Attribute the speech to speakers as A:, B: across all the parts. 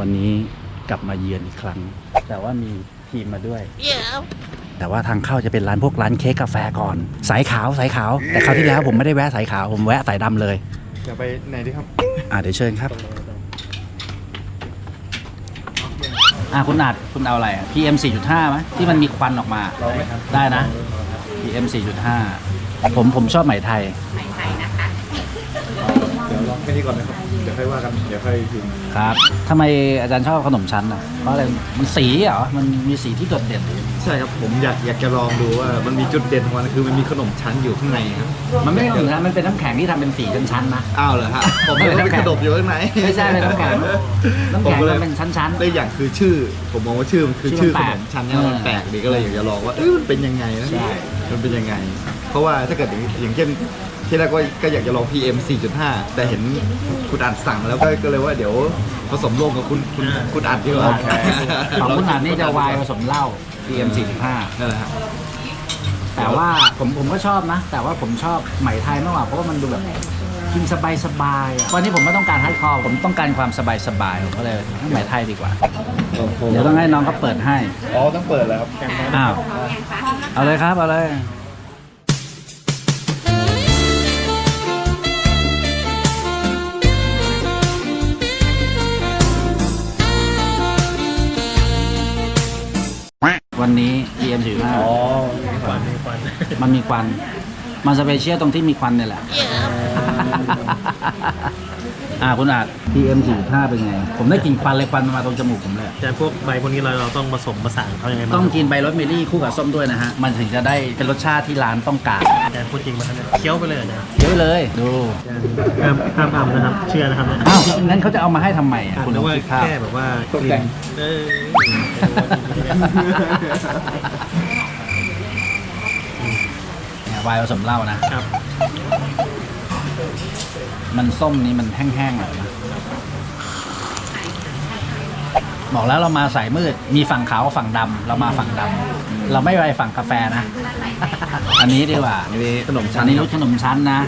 A: วันนี้กลับมาเยือนอีกครั้ง แต่ว่ามีทีมมาด้วย แต่ว่าทางเข้าจะเป็นร้านพวกร้านเค้กกาแฟก่อน สายขาวสายขาว แต่คราวที่แล้วผมไม่ได้แวะสายขาวผมแวะสายดำเลย
B: เดี๋ยวไปไหนดีครับ
A: อ่าเดี๋ยวเชิญครับ อ่าคุณอาจคุณเอาอะไรอะ PM 4.5ไหมที่มันมีควันออกมา ได้นะ PM 4.5 ผมผมชอบไหมไทย
B: เดี๋ยวลอง แค่นี้ก่อนนะครับ เดี๋ยวค่อยว่ากัน เดี๋ยวค่อยพิมพ์
A: ครับทำไมอาจารย์ชอบขนมชั้นอะ เพราะอะไร มันสีเหรอ มันมีสีที่โดดเด่น
B: ใช่ครับ ผมอยากอยากจะลองดูว่ามันมีจุดเด่นของมันคือมันมีขนมชั้นอยู่ข้างในครับ
A: มันไม่ใช่ขนมชั้น มันเป็นน้ำแข็งที่ทำเป็นสีชั้นๆนะ
B: อ้าวเหรอฮะผมไม่ได้เป็นขนมอยู่ข้างใน
A: ไม่ใช่เป็นน้ำแข็งน้ำแข็ง
B: ผก็ล
A: มั
B: ย
A: นเป็นชั้น
B: ได้อย่างคือชื่อ ผมมองว่าชื่อมันคือ
A: ชื่
B: ชื่
A: อ
B: อ
A: มันแปลก
B: ขนมชั้นเนี่ยมัน
A: เออ
B: แปลกดีก็เลยอยากจะลองว่าเออมันเป็นยังไงนะ
A: ใช่
B: มันเป็นยังไง เพราะว่าถ้าเกิดอย่างอย่างเช่น ที่แรกก็ก็อยากจะลอง PM 4.5 แต่เห็นคุณอัดสั่งแล้วก็ก็เลยว่าเดี๋ยวผสมร่วมกับคุณคุณคุณอัดดีกว่า
A: ๆของคุณอาจนี่จะวายผสมเหล้า PM 4.5
B: นั่นแหละฮะ
A: แต่ว่าผมผมก็ชอบนะ แต่ว่าผมชอบไหมไทยมากกว่าเพราะว่ามันดูแบบกินสบายสบายๆอะวันนี้ผมไม่ต้องการฮาร์ดคอร์ผมต้องการความสบายสบายๆผมก็เลยให้ไหมไทยดีกว่า เดี๋ยวต้องให้น้องเขาเปิดให้
B: อ๋อ ต้องเปิดแล้วครับ
A: อ้าว เอาเลยครับ เอาเลย วันนี้ PM 4
B: อ๋อ
A: 5มันมีควัน มัน สเปเชียลตรงที่มีควันเนี่ยแหละ อ่าคุณอาจ PM 4 5เป็นไง ผมได้กลิ่นควันเลยควันมันมาตรงจมูกผมเลย
C: แต่พวกใบพวกนี้เราเราต้องผสมผสานเขายังไงบ้าง
A: ต้องกินใบโรสเมลี่คู่กับส้มด้วยนะฮะ มันถึงจะได้เป็นรสชาติที่ร้านต้องการ
C: อาจารย์พูดจริงมาเนี่ยเคี้ยวไปเลยอาจารย์
A: เยอะเลย ดู
C: ห้ามห้ามทำนะครับ เชื่อนะครับเนี่ย
A: อ้าวงั้นเขาจะเอามาให้ทำไมอะ
C: อะ
A: คุณ
C: นึ
A: ต้
C: ก
A: อง
C: ว่า
A: คิดภาพ
C: แค่แบบว่ากลิ่นเออ
A: เนี่ย วายผสมเหล้านะ
C: ครับ
A: มันส้มนี้มันแห้งๆหน่อยนะบอกแล้วเรามาสายมืด มีฝั่งขาวกับฝั่งดำเรามาฝั่งดำเราไม่ไปฝั่งกาแฟนะ อันนี้ดีกว่า
B: อันนี้ขนมชั้
A: อั
B: น
A: นนี้รสขนมชั้นนะ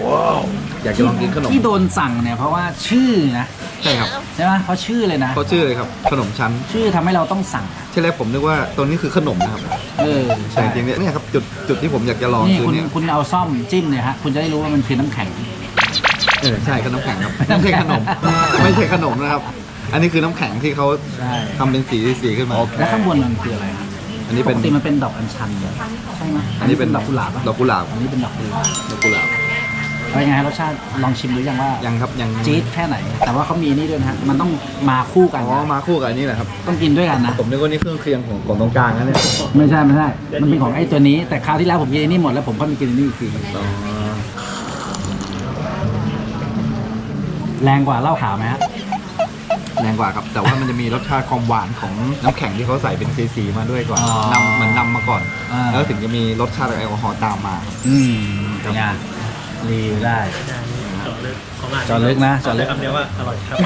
B: อยากจะลองกินขนม
A: ที่โดนสั่งเนี่ยเพราะว่าชื่อนะ
B: ใช่ครับ
A: ใช่ไหมเพราะชื่อเลยนะ
B: เขาชื่อเลยครับ ขนมชั้น
A: ชื่อทำให้เราต้องสั่ง
B: ที่แรกผมนึกว่าตัวนี้คือขนมนะครับ
A: เออ
B: แต่จริงๆเนี่ยครับ จุดจุดที่ผมอยากจะลอง
A: นี่
B: คือ
A: คุณ
B: เนี่ย
A: คุณเอาซ่อมจิ้มเนี่ยฮะคุณจะได้รู้ว่ามันคือน้ำแข็ง
B: เออใช่ขนมแข็งครับไม่ใช่ขนม ไม่ใช่ขนมนะครับ อันนี้คือน้ำแข็งที่เขา
A: ใช่
B: ทำเป็นสีสีขึ้นมา
A: แล้วข้างบนมันคืออะไรฮะ
B: อันนี้
A: ป
B: เป็น
A: กติมันเป็นดอกอัญชันเหรอใช่ไหม
B: อันนี้เป็น
A: ดอกกุหลาบปะ
B: ดอกกุหลาบ
A: อันนี้เป็นดอกกุหลาบ
B: ดอกกุหลาบ
A: เป็นไงฮะรสชาติลองชิมดูยังว่า
B: ยังครับยัง
A: จี๊ดแค่ไหน แต่ว่าเขามีนี่ด้วยนะฮะมันต้องมาคู่กัน
B: อ๋อมาคู่กับอันนี้แหละครับ
A: ต้องกินด้วยกันนะ
B: ผมนึกว่านี่เครื่องเคียงของของตรงกลางนะเนี่ย
A: ไม่ใช่ไม่ใช่ มันเป็นของไอ้ตัวนี้ แต่คราวที่แล้วผมกินไอ้นี่หมดแล้วผมก็มากินไอ้นี่อีกที
B: อ๋อ
A: แรงกว่าเหล้าขาวไหมฮะ
B: แรงกว่าครับ แต่ว่ามันจะมีรสชาติความหวานของน้ำแข็งที่เขาใส่เป็นสีๆมาด้วยก่อน
A: อ๋อนำ
B: เหมือนนำมาก่อน
A: อ่า
B: แล้วถึงจะมีรสชาติแอลกอฮอล์ตามมา
A: อืมเป็นไง รีวิวได้
C: อาจารย์เจาะลึกของอาจ
A: เจาะลึกนะเจาะลึก
C: คำเดียวว่าอร่อยครับ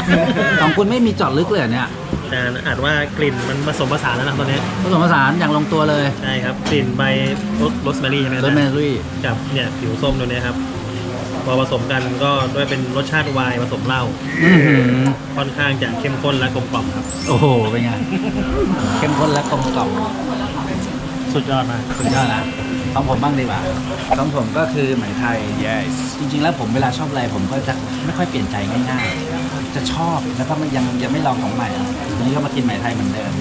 A: ของคุณไม่มีเจอดลึกเลยเหรอเนี่ย
C: อาจารย์อาจว่ากลิ่นมันผสมผสานแล้วนะตอนนี้
A: ผสมผสานอย่างลงตัวเลย
C: ใช่ครับกลิ่นใบโรสแมรี่ใช่ไหมอา
A: ร
C: จา
A: ส
C: รย์
A: เมลุย
C: กับเนี่ยผิวส้มตัวเนี้ยครับ พอผสมกันก็ด้วยเป็นรสชาติไวน์ผสมเหล้า
A: อื้อหือ
C: ค่อนข้างจะเข้มข้นและกลมกล่อมครับ
A: โอ้โห เป็นไง เข้มข้นและกลมกล่อม
C: สุดยอดมาก
A: สุดยอดนะ ของผมบ้างดีกว่าของผมก็คือไหมไทย yes จริง ๆ แล้วผมเวลาชอบอะไรผมก็จะไม่ค่อยเปลี่ยนใจง่าย ๆ จะชอบแล้วก็ไม่ยังยังไม่ลองของใหม่วันนี้ก็มากินไหมไทยเหมือนเดิม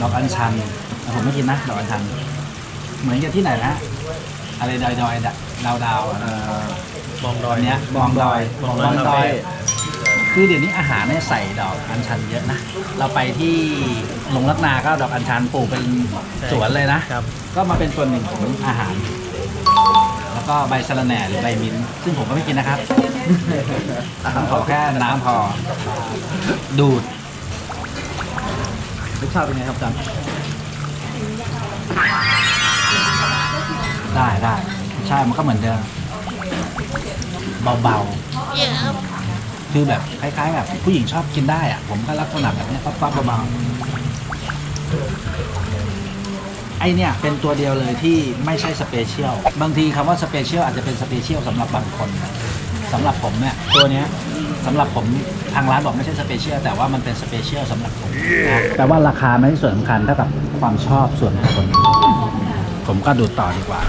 A: ดอกอัญชันแต่ผมไม่กินนะดอกอัญชัน เหมือนกับที่ไหนนะอะไรดอยดอยดาวดาวๆอะ
B: เอ่อ
C: มองดอ
A: ตอยนเนี้ยบองดอย
C: บองดอย
A: ดอย คือเดี๋ยวนี้อาหารเนี่ยใส่ดอกอัญชันเยอะนะ เราไปที่ลงลักนาก็ดอกอัญชันปลูกเป็นสวนเลยนะ
C: ครับ
A: ก็มาเป็นส่วนหนึ่งของอาหาร แล้วก็ใบสะระแหน่หรือใบมิ้นท์ซึ่งผมก็ไม่กินนะครับขอแค่น้ำพอ ดูด
B: รสชาติเป็นไงครับอาจารย์
A: ได้ได้ใช่มันก็เหมือนเดิมเบาๆ คือแบบคล้ายๆแบบผู้หญิงชอบกินได้อะผมก็ลักษณะแบบเนี้ยปั๊บๆเบาๆไอเนี่ยเป็นตัวเดียวเลยที่ไม่ใช่สเปเชียลบางทีคำว่าสเปเชียลอาจจะเป็นสเปเชียลสำหรับบางคนสำหรับผมเนี่ยตัวเนี้ยสำหรับผมทางร้านบอกไม่ใช่สเปเชียลแต่ว่ามันเป็นสเปเชียลสำหรับผมแต่ว่าราคาไม่ใช่ส่วนสำคัญเท่ากับความชอบส่วนบุคคลผมก็ดูต่อดีกว่า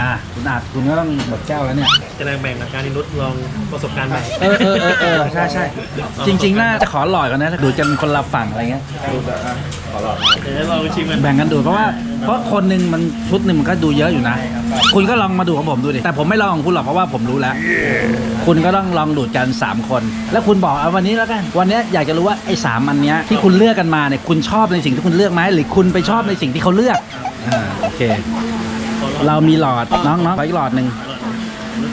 A: อะคุณอาจคุณก็ต้องหมดแก้วแล้วเนี่ย
C: จะแรงแบ่งกับการนิรุตลองประสบการณ์ใหม่
A: เออเออเออเออใช่ใช่จริง ๆ น่าจะขอหลอดกันนะดูจะเป็นคนละฝั่งอะไรเงี้ย
C: เดี๋ยวเราชิมกัน
A: แบ่งกันดูเพราะว่าเพราะคนหนึ่งมันชุดหนึ่งมันก็ดูเยอะอยู่นะ คุณก็ลองมาดูของผมดูดิแต่ผมไม่ลองของคุณหรอกเพราะว่าผมรู้แล้ว คุณก็ต้องลองดูดกัน3คน แล้วคุณบอกเอาวันนี้แล้วกันวันนี้อยากจะรู้ว่าไอ้สามอันเนี้ยที่คุณเลือกกันมาเนี่ยคุณชอบในสิ่งที่คุณเลือกไหมหรือคุณไปชอบในสิ่งที่เขาเลือกอ่าโอเค เรามีหลอดน้องน้องขออีกหลอดหนึ่ง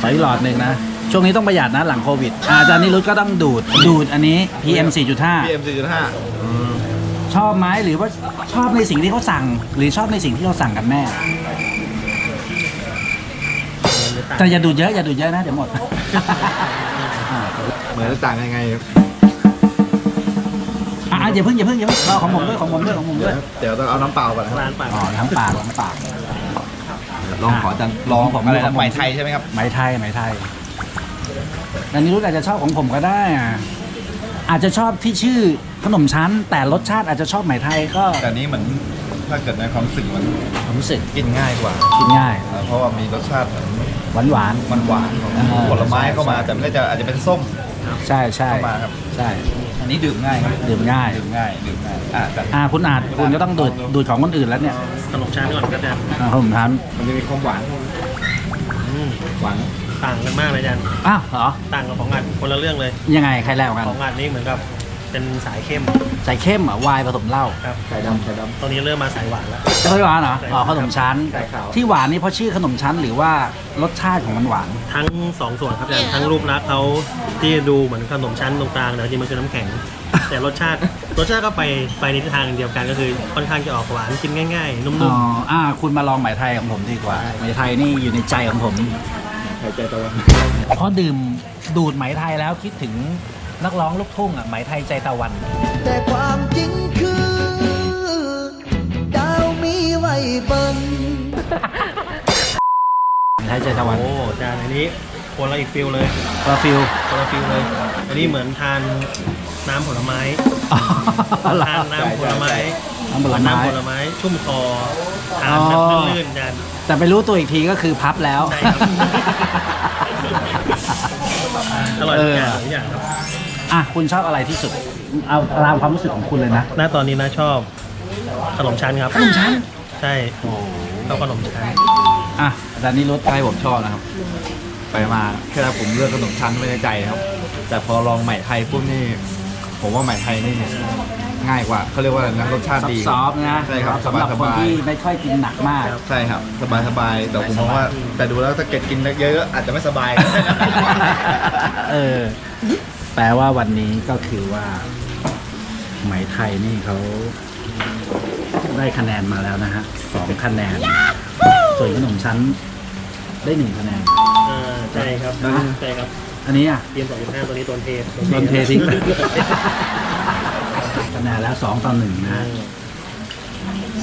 A: ขออีกหลอดหนึ่งนะ ช่วงนี้ต้องประหยัดนะหลังโควิดอาอาจารย์นิรุตก็ต้องดูด ดูดอันนี้ PM 4.5
B: PM 4.5
A: ชอบไหมหรือว่าชอบในสิ่งที่เขาสั่ง หรือชอบในสิ่งที่เราสั่งกันแน่แต่อย่าดูดเยอะอย่าดูดเยอะนะเดี๋ยวหมดอ่า
B: เหมือนจะต่างยังไง
A: อะอย่าเพิ่งอย่าเพิ่งอย่าเพิ่งรอของผมด้วยของผมด้วยของผม
B: เดี๋
A: ด้วย
B: วยเดี๋ยวต้องเอาน้ำเปล่าก่อนนะครับ
C: ร้านปาก
A: อ๋อน้ำปากน้ำปาก
B: ลองขอจันลอง
A: ผม
B: อะไร
A: ผม
B: นะไหมไทยใช่ไหมครับ
A: ไหมไทยไหมไทยอันนี้รู้อาจจะชอบของผมก็ได้อะอาจจะชอบที่ชื่อขนมชั้น แต่รสชาติอาจจะชอบไหมไทยก็
B: แต่อันนี้เหมือนถ้าเกิดในความรู้สึกมัน
A: ผมรู้สึก
B: กินง่ายกว่า
A: กินง่าย
B: เพราะว่ามีรสชาติเหมือน
A: หวานหวาน
B: มันหวานของ
A: อ่า
B: ผลไม้เข้ามา
A: ใช่
B: แต่ไม่ได้จะอาจจะเป็นส้ม
A: ๆใช่ใช่
B: เข้ามาครับ
A: ใช่
B: อั นนี้ดื่มง่ายครับ
A: ดื่มง่าย
B: ดื่มง่ายดื่มง่ายอ่าแต่
A: อ่าคุณอาจคุณก็ต้องดูดดูดของคนอื่นแล้วเนี่ย
C: ขนมชั้นก่อนก็จะ
A: อ่าขนมชั้น
B: มันจะมีความหวาน
C: อืม
B: หวาน
C: ต่างกันมากเลยอาจารย์
A: อ้าวเหรอ
C: ต่างกับของอัดคนละเรื่องเลย
A: ยังไงใครแรกกว่ากัน
C: ของอัดนี่เหมือนกับ เป็นสายเข้ม
A: ใส่เข้มเหรอไวน์ผสมเหล้า
C: ครับ
B: ไข่ดำไข่ด
C: ตอนนี้เริ่มมาสายหวานแล้ว
A: จะไม่หวานเหรอ
C: ใช่
A: อ๋อขนมชั้น
B: ใช่ครับ
A: ที่หวานนี่เพราะชื่อขนมชั้นหรือว่ารสชาติของมันหวาน
C: ทั้งสองส่วนครับอาจารย์ทั้งรูปลักษณ์เขาที่ดูเหมือนขนมชั้นตรงกลางแต่จริงมันคือน้ำแข็ง แต่รสชาติรสชาติก็ไปไปในทิศทางเดียวกันก็คือค่อนข้างจะออกหวานกินง่าย ๆ นุ่
A: อ๋อ
C: ม
A: อ่า คุณมาลองไหมไทยของผมดีกว่า ไหมไทยนี่อยู่ในใจของผมำ
B: ไข่ใจตะวัน
A: เพราะดื่มดูดไหมไทยแล้วคิดถึง นักร้องลูกทุ่งอะไหมไทยใจตะวัน
D: แต่ความจริงคือ ดาวมีไว้เบิ่ง
A: ไหมไทยใจตะ
C: ๆ
A: วัน
C: โอ้อาจารย์อันนี้คนละอีกฟิลเลย
A: กาฟิล
C: คนละฟิลเลย อันนี้เหมือนทานน้ำผลไม้ทานน้ำผลไม้
A: น้ำผลไม้
C: น้ำผลไม้ชุ่มคอทานแบบ
A: อ๋อ
C: ลื่นๆอาจารย์
A: แต่ไปรู้ตัวอีกทีก็คือพับแล้ว
C: ใช่ครับ อร่อยทุกอย่างทุกอย่างครับ
A: อะคุณชอบอะไรที่สุด เอาตามความรู้สึกของคุณเลยนะ
C: หน้าตอนนี้นะชอบขนมชั้นครับ
A: ขนมชั้น
C: ใช่ชอบขนมชั้น
A: อะอาจารย์นิรุต
B: ใช่ผมชอบนะครับ ไปมาแค่ผมเลือกขนมชั้นไม่ในใจครับ แต่พอลองใหม่ไทยปุ๊บนี่ผมว่าใหม่ไทยนี่เนี่ยง่ายกว่าเขาเรียกว่าอะไรนะรสชาติดี
A: ซอฟต์ๆนะ
B: ใช่ครับส
A: สำห
B: บา
A: รั
B: ย
A: บ
B: ส
A: คน
B: บาย
A: ที่ไม่ค่อยกินหนักมาก
B: ใช่ครับ สบายสบายแต่ผมมองว่าแต่ดูแล้วถ้าเกิดกินเยอะๆอาจจะไม่สบาย
A: เออ แปลว่าวันนี้ก็คือว่าไหมไทยนี่เขาได้คะแนนมาแล้วนะฮะสองคะแนน ส่วนขนมชั้นได้หนึ่งคะแนน
C: อ่าใช่ครับ
A: นะ
C: ใช่ครับ
A: อันนี้อะ
C: เตรียมสองจุดห้าตัวนี้ตัวเทส
A: โดนเททิ้งไป คะแนนแล้วสองต่อหนึ่งนะ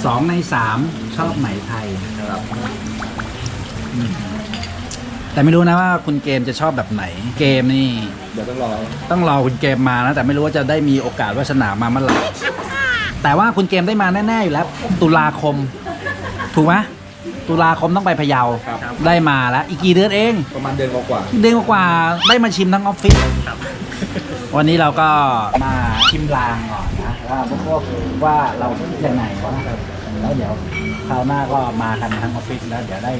A: สองในสามชอบไหมไทยอืมแต่ไม่รู้นะว่าคุณเกมจะชอบแบบไหน เกมนี่
B: เดี๋ยวต้องรอ
A: ต้องรอคุณเกมมานะ แต่ไม่รู้ว่าจะได้มีโอกาสวาสนามาเมื่อไหร่แต่ว่าคุณเกมได้มาแน่ๆอยู่แล้ว ตุลาคม ถูกไหมตุลาคมต้องไปพะเยา
B: ครับ
A: ได้มาแล้ว อีกกี่เดือนเอง
B: ประมาณเดือนกว่า
A: เดือนกว่าๆได้มาชิมทั้งออฟฟิศ
C: ครับ
A: วันนี้เราก็มาชิมลางก่อนนะว่าพวกว่าเรายังไงวะแล้วเดี๋ยวคราวหน้าก็มากันทั้งออฟฟิศแล้ว เดี๋ยวได้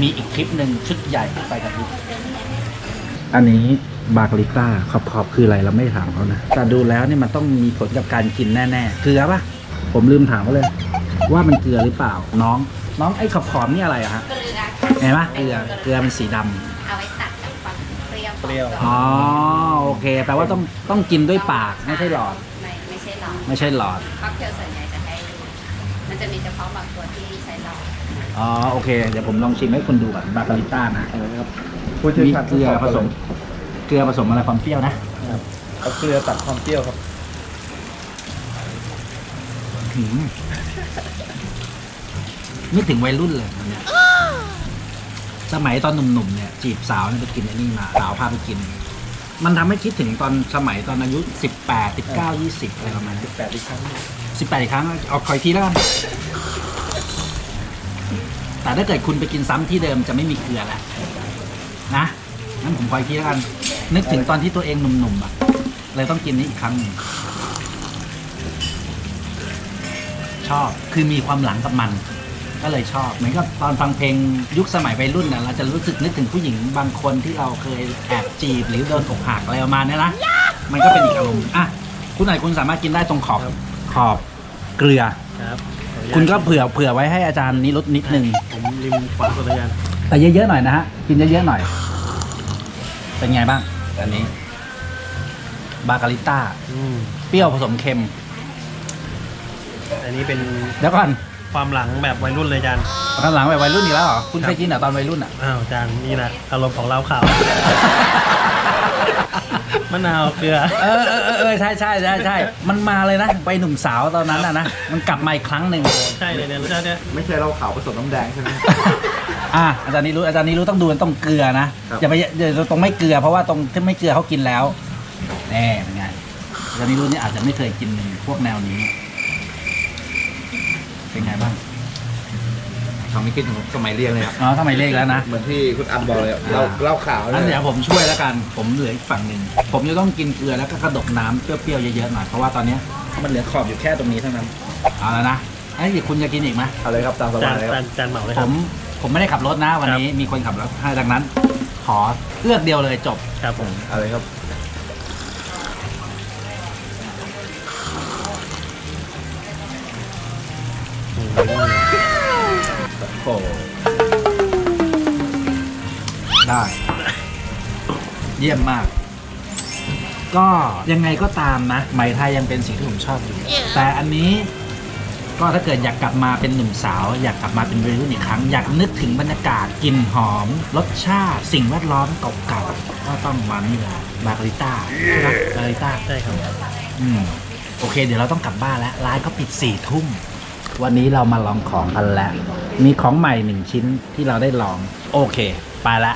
A: มีอีกคลิปหนึ่งชุดใหญ่ไปกับพี่อันนี้ บาร์กลิต้าขอบขอบคืออะไรเราไม่ถามเขานะ แต่ดูแล้วนี่มันต้องมีผลกับการกินแน่ ๆ เกลือปะผมลืมถามเขาเลย ว่ามันเกลือหรือเปล่า น้อง น้องไอ้ขอบขอบนี่อะไรอะฮะ
E: เกลือ
A: เห็นปะเกลือเกลือเป็นสีดำ
E: เอาไว้ตัดกับความเปรี้ยว
C: เปรี้ยว
A: อ๋อโอเคแปลว่าต้องต้องกินด้วยปากไม่ใช่หลอด
E: ไม่ไม่ใช่หลอด
A: ไม่ใช่หลอด
E: ค็อกเทลส่วนใหญ่จะให้มันจะมีเฉพาะบางตัวที่ใช้หลอด
A: อ๋อโอเค เดี๋ยวผมลองชิมให้คุณดูก่อนบาคาริต้านะ
B: ๆผู้เชี่ยว
A: มี
B: ชาญ
A: เกลือผสม เกลือผสมอะไรความเปรี้ยวนะ
B: เอาเกลือตัดความเปรี้ยวครับ
A: หืมนึกถึงวัยรุ่นเลยอันเนี้ยสมัยตอนหนุ่มๆเนี่ยจีบสาวเนี่ยไปกินไอ้นี่มาสาวพาไปกิน มันทำให้คิดถึงตอนสมัยตอนอายุ18 19 20อะไรประมาณนี้
B: แปดอีกครั้ง
A: 18อีกครั้งเอาคอยทีแล้วกันแต่ถ้าเกิดคุณไปกินซ้ำที่เดิมจะไม่มีเกลือแหละนะ งั้นผมคอยทีแล้วกัน นึกถึงตอนที่ตัวเองหนุ่มๆอะเลยต้องกินนี้อีกครั้งหนึ่งชอบคือมีความหลังกับมัน ก็เลยชอบเหมือนกับตอนฟังเพลงยุคสมัยวัยรุ่นน่ะเราจะรู้สึกนึกถึงผู้หญิงบางคนที่เราเคยแอบจีบ หรือโดนอกหักอะไรประมาณเนี้ยนะมันก็เป็นอีกอารมณ์อะคุณไหนคุณสามารถกินได้ตรงขอบขอบเกลือ
C: ครับ
A: คุณก็เผื่อเผื่อไว้ให้อาจารย์นิรุตนิดนึง
C: ผมริมขวาสุดอาจารย์
A: แต่เยอะๆหน่อยนะฮะกินเยอะๆหน่อย เป็นไงบ้าง อันนี้ บาคาริต้า
C: อืม
A: เปรี้ยวผสมเค็ม
C: อันนี้เป็น
A: เดี๋ยวก่อน
C: ความหลังแบบวัยรุ่นเลยอาจารย์
A: ข้างหลังแบบวัยรุ่นอีกแล้วเหรอ คุณเคยกินเหรอตอนวัยรุ่นอะ
C: อ้าวอาจารย์นี่นะอารมณ์ของเราขาว มะนาวเกลือ
A: เออเออเออเออใช่ใช่ใช่ใช่มันมาเลยนะไปหนุ่มสาวตอนนั้นอะนะ มันกลับมาอีกครั้งหนึ่ง
C: ใช่เลยเนี่ยรสชาติเนี่ย
B: ไม่ใช่เราขาวผสมน้ำแดงใช่ไหม
A: อะอาจารย์นิรุตอาจารย์นิรุตต้องดูตรงเกลือนะครับ อย่าไปอย่าตรงไม่เกลือเพราะว่าตรงที่ไม่เกลือเขากินแล้วแน่เป็นไงอาจารย์นิรุตนี่อาจจะไม่เคยกินพวกแนวนี้ เป็นไงบ้าง
B: ทำให้คิดถึงสมัยเรียนเลยครับ
A: อ๋อทำไมเลขแล้วนะ
B: เหมือนที่คุณอันบอกเลยอะเราเราขาว
A: งั้น
B: เล
A: เดี๋
B: ย
A: ยวผมช่วยแล้วกัน ผมเหลืออีกฝั่งหนึ่ง ผมจะต้องกินเกลือแล้วก็กระดกน้ำเปรี้ยวๆเยอะๆหน่อยเพราะว่าตอนเนี้ยมันเหลือขอบอยู่แค่ตรงนี้เท่านั้น เอาแล้วนะไอ้ยคุณจะกินอีกไหม
B: เอาเลยครับตามส
C: จา
B: บานยเลยค
C: จา
B: รั
C: น
B: บ
C: จานเหมาเลย
A: ผ
C: ครับ
A: ม ผมไม่ได้ขับรถนะวันนี้มีคนขับรถให้ดังนั้น ขอเลือกเดียวเลยจบ
C: ครับผม
B: เอาเลยครับ
C: อืม
A: โอ้ได้ เยี่ยมมาก ก็ยังไงก็ตามนะไหมไทยยังเป็นสิ่งที่ผมชอบอยู่ แต่อันนี้ ก็ถ้าเกิดอยากกลับมาเป็นหนุ่มสาว อยากกลับมาเป็นวัยรุ่นอีกครั้ง อยากนึกถึงบรรยากาศกลิ่นหอม รสชาติ สิ่งแวดล้อมเก่าๆก็ต้องมานี่เลยบาคาริต้าใช่ไหมบาคาริต้า
C: ใช่ครับ
A: อืมโอเค เดี๋ยวเราต้องกลับบ้านแล้วร้านเขาปิดสี่ทุ่มวันนี้เรามาลองของกันแล้วมีของใหม่หนึ่งชิ้นที่เราได้ลอง โอเค ไปละ